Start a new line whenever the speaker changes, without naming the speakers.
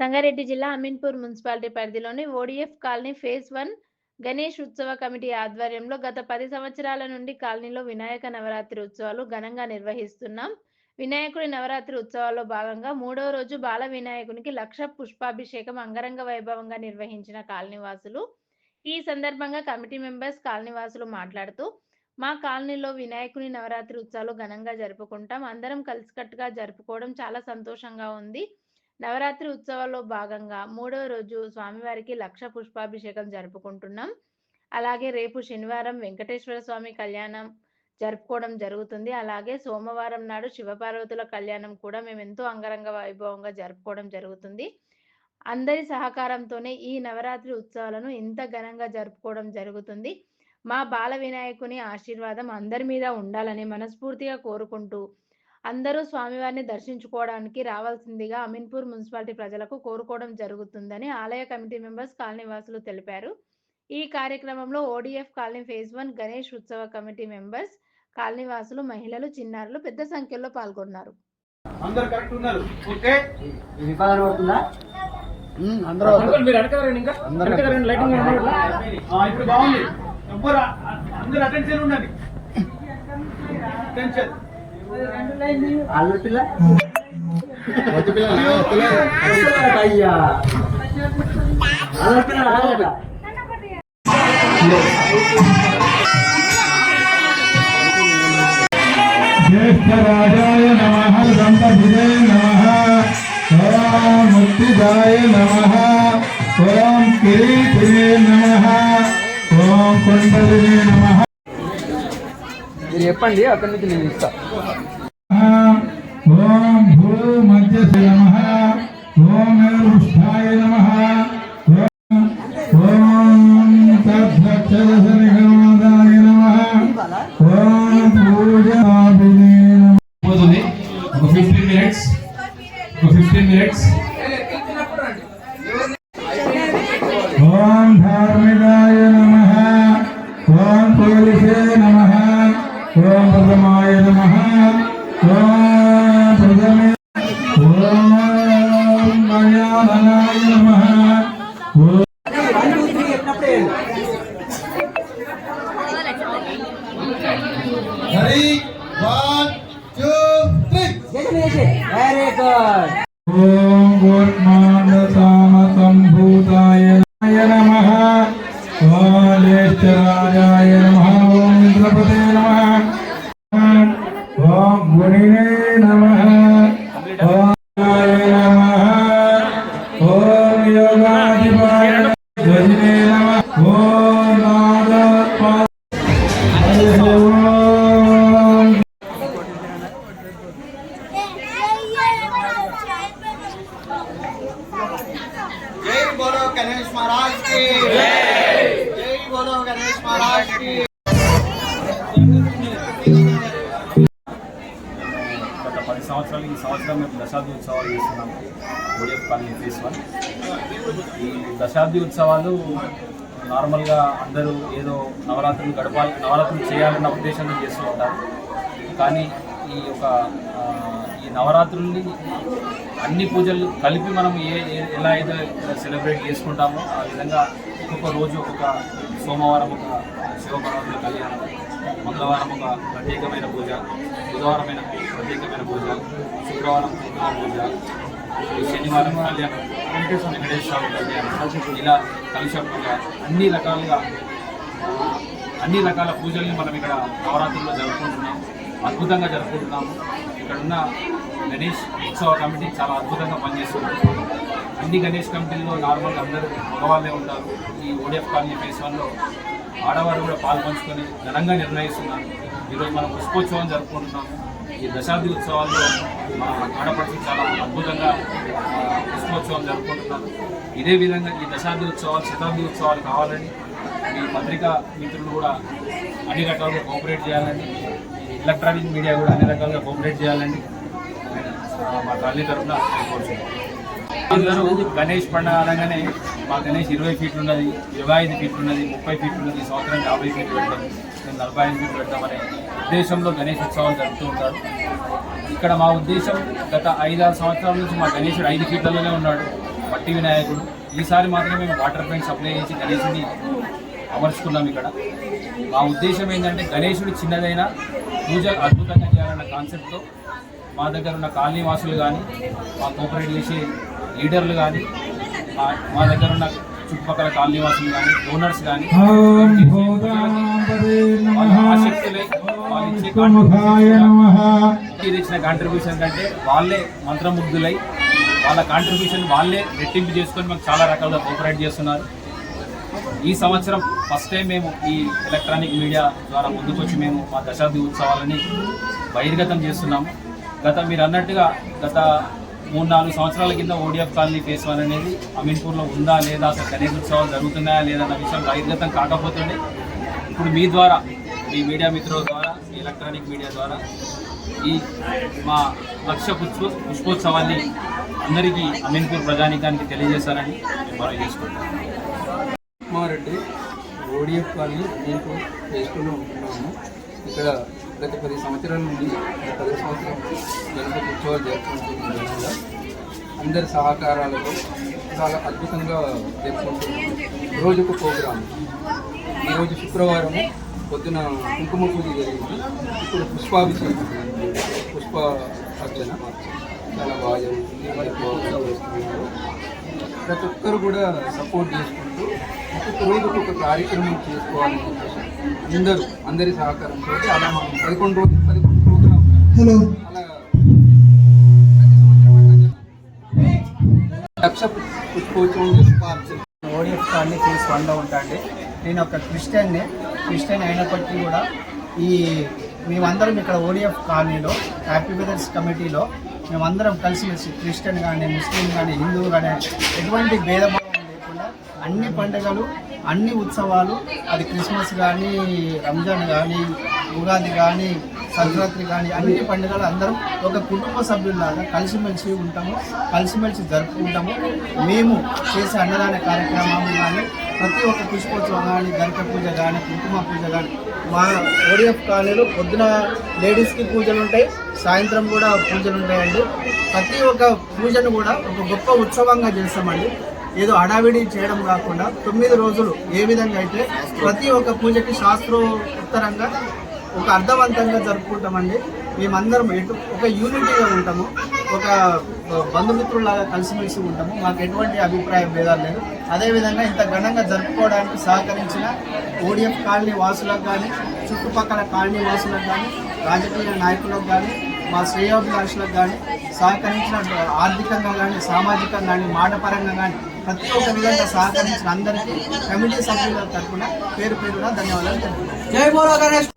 సంగారెడ్డి జిల్లా అమీన్పూర్ మున్సిపాలిటీ పరిధిలోని ODF colony phase one Ganesh ఉత్సవ కమిటీ ఆధ్వర్యంలో గత పది సంవత్సరాల నుండి కాలనీలో వినాయక నవరాత్రి ఉత్సవాలు ఘనంగా నిర్వహిస్తున్నాం. వినాయకుడి నవరాత్రి ఉత్సవాల్లో భాగంగా మూడవ రోజు బాల వినాయకునికి లక్ష పుష్పాభిషేకం అంగరంగ వైభవంగా నిర్వహించిన కాలనీవాసులు. ఈ సందర్భంగా కమిటీ మెంబర్స్ కాలనీవాసులు మాట్లాడుతూ మా కాలనీలో వినాయకుని నవరాత్రి ఉత్సవాలు ఘనంగా జరుపుకుంటాం. అందరం కలిసికట్టుగా జరుపుకోవడం చాలా సంతోషంగా ఉంది. నవరాత్రి ఉత్సవాల్లో భాగంగా మూడవ రోజు స్వామివారికి లక్ష పుష్పాభిషేకం జరుపుకుంటున్నాం. అలాగే రేపు శనివారం వెంకటేశ్వర స్వామి కళ్యాణం జరుపుకోవడం జరుగుతుంది. అలాగే సోమవారం నాడు శివపార్వతుల కళ్యాణం కూడా మేము ఎంతో అంగరంగ వైభవంగా జరుపుకోవడం జరుగుతుంది. అందరి సహకారంతోనే ఈ నవరాత్రి ఉత్సవాలను ఇంత ఘనంగా జరుపుకోవడం జరుగుతుంది. మా బాల వినాయకుని ఆశీర్వాదం అందరి మీద ఉండాలని మనస్ఫూర్తిగా కోరుకుంటూ అందరూ స్వామివారిని దర్శించుకోవడానికి రావాల్సిందిగా అమీన్పూర్ మున్సిపాలిటీ ప్రజలకు కోరుకోవడం జరుగుతుందని ఆలయ కమిటీ మెంబర్స్ కాలనీవాసులు తెలిపారు. ఈ కార్యక్రమంలో ODF colony phase one Ganesh ఉత్సవ కమిటీ మెంబర్స్ కాలనీవాసులు మహిళలు చిన్నారులు పెద్ద సంఖ్యలో పాల్గొన్నారు.
అందరు కరెక్ట్ ఉన్నారు. ఓకే?
మీరు ఇంకా. లైటింగ్
ఇప్పుడు బాగుంది. అటెన్షన్ ఉండండి. అటెన్షన్
ఆలు పిల్ల
మధ్య పిల్లలు
అయ్యా ఆలు పిల్ల ఆలు
ज्येष्ठराजाय नमः दन्तभिदे नमः ॐ मुक्तिदाय नमः ॐ किरीटिने नमः ॐ कुण्डलिने नमः
మీరు చెప్పండి అక్కడి నుంచి నేను ఇస్తా.
ఓం భూ
మధ్య నమ ఫిఫ్టీన్ మినిట్స్
ఓం ధార్మికాయ
Om Gurma. జై బోలో గణేష్ మహారాజ్కి జై బోలో గణేష్ మహారాజ్కి
గత పది సంవత్సరాలు ఈ సంవత్సరం మేము దశాబ్ది ఉత్సవాలు చేస్తున్నాము ఓడిఎఫ్ పని ఫేస్ ఈ దశాబ్ది ఉత్సవాలు నార్మల్గా అందరూ ఏదో నవరాత్రులు గడపాలి నవరాత్రులు చేయాలన్న ఉద్దేశంతో చేస్తూ ఉంటారు. కానీ ఈ యొక్క ఈ నవరాత్రుల్ని అన్ని పూజలు కలిపి మనం ఏ ఎలా అయితే సెలబ్రేట్ చేసుకుంటామో ఆ విధంగా ఒక్కొక్క రోజు ఒక్కొక్క సోమవారం ఒక శివపర్వతుల కళ్యాణం మంగళవారం ఒక ప్రత్యేకమైన పూజ బుధవారమైన ప్రత్యేకమైన పూజ శుక్రవారం కుంకుమ పూజ శనివారం కళ్యాణం వెంకటేశ్వర వెంకటేశ్వర స్వామి కళ్యాణం ఇలా కలుష పూజ అన్ని రకాలుగా అన్ని రకాల పూజల్ని మనం ఇక్కడ నవరాత్రుల్లో జరుపుకుంటున్నాం అద్భుతంగా జరుపుకుంటున్నాము ఇక్కడ ఉన్న గణేష్ ఉత్సవ కమిటీ చాలా అద్భుతంగా పనిచేస్తుంది. అన్ని గణేష్ కమిటీల్లో నార్మల్గా అందరూ మగవాళ్ళే ఉంటారు. ఈ ఓడిఎఫ్ కాలనీ ఫేస్ వన్లో ఆడవారు కూడా పాల్పంచుకొని ఘనంగా నిర్ణయిస్తున్నారు. ఈరోజు మనం పుష్పోత్సవం జరుపుకుంటున్నాము ఈ దశాబ్ది ఉత్సవాల్లో మా ఆడపడుచు చాలా అద్భుతంగా పుష్పోత్సవం జరుపుకుంటున్నారు. ఇదే విధంగా ఈ దశాబ్ది ఉత్సవాలు శతాబ్ది ఉత్సవాలు కావాలని ఈ పత్రికా మిత్రులు కూడా అన్ని రకాలుగా కోఆపరేట్ చేయాలని ఎలక్ట్రానిక్ మీడియా కూడా అన్ని రకాలుగా కోఆపరేట్ చేయాలని మా తల్లి తరఫున కోరుతున్నాను అందరూ గణేష్ పండుగ అనగానే మా గణేష్ ఇరవై ఫీట్లు ఉన్నది ఇరవై ఐదు ఫీట్లు ఉన్నది ముప్పై ఫీట్లు ఉన్నది సంవత్సరం యాభై ఫీట్లు పెడతాం మేము నలభై ఐదు ఫీట్లు పెడతామనే ఉద్దేశంలో గణేష్ ఉత్సవాలు జరుపుతూ ఉంటారు. ఇక్కడ మా ఉద్దేశం గత ఐదారు సంవత్సరాల నుంచి మా గణేశుడు ఐదు ఫీట్లలోనే ఉన్నాడు మట్టి వినాయకుడు. ఈసారి మాత్రమే మేము వాటర్ పైన సప్లై చేసి గణేశుని అమర్చుకున్నాం ఇక్కడ. మా ఉద్దేశం ఏంటంటే గణేశుడు చిన్నదైనా పూజలు అద్భుతంగా చేయాలన్న కాన్సెప్ట్తో మా దగ్గర ఉన్న కాలనీ వాసులు కానీ మా కోఆపరేట్ చేసే లీడర్లు కానీ మా మా దగ్గర ఉన్న చుట్టుపక్కల కాలనీ వాసులు కానీ డోనర్స్ కానీ కాంట్రిబ్యూషన్ ఇచ్చిన కాంట్రిబ్యూషన్ కంటే వాళ్ళే మంత్రముగ్ధులై వాళ్ళ కాంట్రిబ్యూషన్ వాళ్ళే రెట్టింపు చేసుకొని మాకు చాలా రకాలుగా కోఆపరేట్ చేస్తున్నారు. ఈ సంవత్సరం ఫస్ట్ టైం మేము ఈ ఎలక్ట్రానిక్ మీడియా ద్వారా ముందుకొచ్చి మేము మా దశాబ్ది ఉత్సవాలని బహిర్గతం చేస్తున్నాము. గత మీరు అన్నట్టుగా గత మూడు నాలుగు సంవత్సరాల కింద ఓడిఎఫ్ కాలనీ ఫేస్ వన్ అనేది అమీన్పూర్లో ఉందా లేదా అసలు గణేష్ ఉత్సవాలు జరుగుతున్నాయా లేదా అన్న విషయం బహిర్గతం కాకపోతుండే. ఇప్పుడు మీ ద్వారా మీ మీడియా మిత్రుల ద్వారా మీ ఎలక్ట్రానిక్ మీడియా ద్వారా ఈ మా లక్ష పుష్ప పుష్పోత్సవాన్ని అందరికీ అమీన్పూర్ ప్రజానికానికి తెలియజేశారని మనం చేసుకుంటాం
కుమారెడ్డి ఓడిఎఫ్ కాలనీ నేను చేసుకుని ఉంటున్నాము. ఇక్కడ గత పది సంవత్సరాల నుండి గత పది సంవత్సరం గణపతి ఉత్సవాలు జరుపుకుంటున్నాం కూడా అందరి సహకారాలతో చాలా అద్భుతంగా జరుపుకుంటున్నాం రోజుకు ప్రోగ్రాం ఈరోజు శుక్రవారం పొద్దున కుంకుమ పూజ జరిగింది. ఇప్పుడు పుష్పాభిషేకం పుష్ప అర్చన. చాలా బాగా జరుగుతుంది. ప్రోగ్రాం ప్రతి ఒక్కరు కూడా సపోర్ట్ చేసుకుంటూ ఒక్కొక్క రోజు ఒక్కొక్క కార్యక్రమం చేసుకోవాలని చెప్పేసి అందరూ అందరి సహకారంతో అలా మనం పదకొండు రోజులు పదకొండు ప్రోగ్రామ్ అలా. లక్ష పుష్పోత్సవం
ఓడిఎఫ్ కాలనీ ఫేస్ వన్లో ఉంటాండి. నేను ఒక క్రిస్టియన్ని క్రిస్టియన్ అయినప్పటికీ కూడా ఈ మేమందరం ఇక్కడ ఓడిఎఫ్ కాలనీలో హ్యాపీ వెదర్స్ కమిటీలో మేమందరం కలిసిమెలిసి క్రిస్టియన్ కానీ ముస్లిం కానీ హిందువు కానీ ఎటువంటి భేదభావం లేకుండా అన్ని పండుగలు అన్ని ఉత్సవాలు అది క్రిస్మస్ కానీ రంజాన్ కానీ ఉగాది కానీ సంక్రాంతి కానీ అన్ని పండుగలు అందరం ఒక కుటుంబ సభ్యుల్లాగా కలిసిమెలిసి ఉంటాము కలిసిమెలిసి జరుపుకుంటాము. మేము చేసే అన్నదాన కార్యక్రమాలు కానీ ప్రతి ఒక్క పుష్పోత్సవం కానీ గరిక పూజ కానీ కుంకుమ పూజ కానీ మా ఓడిఎఫ్ కాలనీలో పొద్దున లేడీస్కి పూజలు ఉంటాయి సాయంత్రం కూడా పూజలు ఉంటాయండి. ప్రతి ఒక్క పూజను కూడా ఒక గొప్ప ఉత్సవంగా చేస్తామండి. ఏదో అడావిడి చేయడం కాకుండా తొమ్మిది రోజులు ఏ విధంగా అయితే ప్రతి ఒక్క పూజకి శాస్త్రోత్తరంగా ఒక అర్థవంతంగా జరుపుకుంటామండి. మేమందరం ఎటు ఒక యూనిటీగా ఉంటాము. ఒక బంధుమిత్రులాగా కలిసిమెలిసి ఉంటాము. మాకు ఎటువంటి అభిప్రాయ భేదాలు లేదు అదేవిధంగా ఇంత ఘనంగా జరుపుకోవడానికి సహకరించిన ఓడిఎఫ్ కాలనీ వాసులకు కానీ చుట్టుపక్కల కాలనీ వాసులకు కానీ రాజకీయ నాయకులకు కానీ మా శ్రేయోభిలాషులకు కానీ సహకరించిన ఆర్థికంగా కానీ సామాజికంగా కానీ మాటపరంగా కానీ ప్రతి ఒక్క విధంగా సహకరించిన అందరికీ కమిటీ సభ్యుల తరఫున పేరు పేరున ధన్యవాదాలు జై గణేష్!